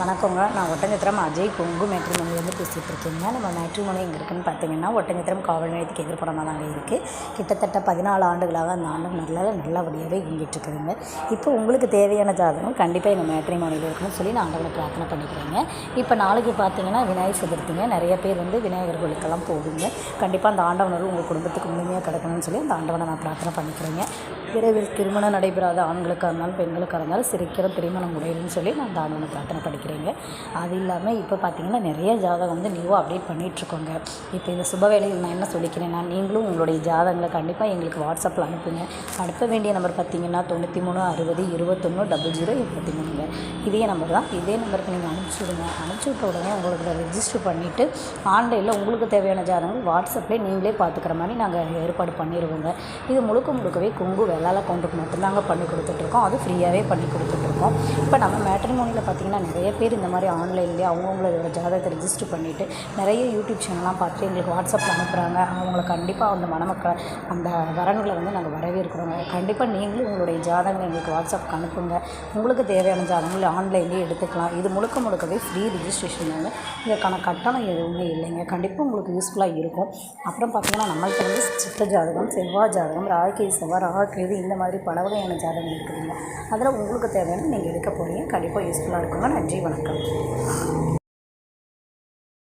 வணக்கங்க. நான் ஒட்டஞ்சத்திரம் அஜய் கொங்கு மேட்ரிமோனிலேருந்து பேசிகிட்டு இருக்கேங்க நம்ம மேட்ரிமோனி எங்கே இருக்குன்னு பார்த்தீங்கன்னா ஒட்டஞ்சத்திரம் காவல் நிலையத்துக்கு எதிர்ப்புறமாக தாங்க இருக்குது கிட்டத்தட்ட பதினாலு ஆண்டுகளாக அந்த ஆண்டு நல்ல நல்லபடியாகவே இயங்கிட்டு இருக்குதுங்க இப்போ உங்களுக்கு தேவையான ஜாதகம் கண்டிப்பாக எங்கள் மேட்ரிமோனியில் இருக்குன்னு சொல்லி நான் ஆண்டவனை பிரார்த்தனை பண்ணிக்கிறேங்க. இப்போ நாளைக்கு பார்த்தீங்கன்னா விநாயகர் சதுர்த்திங்க நிறைய பேர் வந்து விநாயகர் கோயிலுக்கெல்லாம் போகுங்க கண்டிப்பாக அந்த ஆண்டவனர் உங்கள் குடும்பத்துக்கு முழுமையாக கிடக்கணும்னு சொல்லி அந்த ஆண்டவனை நான் பிரார்த்தனை பண்ணிக்கிறேங்க. விரைவில் திருமணம் நடைபெறாத ஆண்களுக்காக இருந்தாலும் பெண்களுக்காக இருந்தாலும் சிரிக்கிற திருமணம் முடியலன்னு சொல்லி நான் அந்த ஆண்டவனை பிரார்த்தனை படிக்கிறேங்க அது இல்லாமல் இப்போ பார்த்தீங்கன்னா நிறைய ஜாதகம் வந்து நியூவாக அப்டேட் பண்ணிகிட்ருக்கோங்க இப்போ இந்த சுபவேளையில் நான் என்ன சொல்லிக்கிறேன்னா நீங்களும் உங்களுடைய ஜாதகங்களை கண்டிப்பாக எங்களுக்கு வாட்ஸ்அப்பில் அனுப்புங்க. அனுப்ப வேண்டிய நம்பர் பார்த்தீங்கன்னா தொண்ணூற்றி மூணு அறுபது இருபத்தொன்று டபுள் ஜீரோ இருபத்தி மூணுங்க இதே நம்பர் தான். இதே நம்பருக்கு நீங்கள் அனுப்பிச்சி விடுங்க. அனுப்பிச்சி விட்ட உடனே உங்களுக்கு ரெஜிஸ்டர் பண்ணிவிட்டு ஆன்லைனில் உங்களுக்கு தேவையான ஜாதகங்கள் வாட்ஸ்அப்லேயே நீங்களே பார்த்துக்கிற மாதிரி நாங்கள் ஏற்பாடு பண்ணிடுவோங்க இது முழுக்க முழுக்கவே கொங்கு வேளாள கவுண்டுக்கு மட்டும்தாங்க பண்ணி கொடுத்துட்ருக்கோம் அது ஃப்ரீயாகவே பண்ணி கொடுத்துட்ருக்கோம் இப்போ நம்ம மேட்ரிமோனியில் பார்த்தீங்கன்னா நிறைய பேர் இந்த மாதிரி ஆன்லைன்லேயே அவங்கவுங்களோட ஜாதகத்தை ரெஜிஸ்டர் பண்ணிவிட்டு நிறைய யூடியூப் சேனல்லாம் பார்த்து எங்களுக்கு வாட்ஸ்அப்பில் அனுப்புகிறாங்க அவங்கள கண்டிப்பாக அந்த மணமக்களை அந்த வரன்களை வந்து நாங்கள் வரவேற்கிறோங்க. கண்டிப்பாக நீங்களும் உங்களுடைய ஜாதகங்களை எங்களுக்கு வாட்ஸ்அப்புக்கு அனுப்புங்க. உங்களுக்கு தேவையான ஜாதகங்களை ஆன்லைன்லேயே எடுத்துக்கலாம். இது முழுக்க முழுக்கவே ஃப்ரீ ரிஜிஸ்ட்ரேஷன் தாங்க. இதற்கான கட்டணம் எதுவுமே இல்லைங்க. கண்டிப்பாக உங்களுக்கு யூஸ்ஃபுல்லாக இருக்கும். அப்புறம் பார்த்தீங்கன்னா நம்மள்கிட்ட வந்து சித்த ஜாதகம் செவ்வாய் ஜாதகம் ராகி செவ்வாய் ராகேது இந்த மாதிரி பல வகையான ஜாதகம் இருக்குதுங்க. அதில் உங்களுக்கு தேவையான நீங்கள் எடுக்க போகிறீங்க கண்டிப்பாக யூஸ்ஃபுல்லாக இருக்குங்க. நன்றி. நன்றி வணக்கம்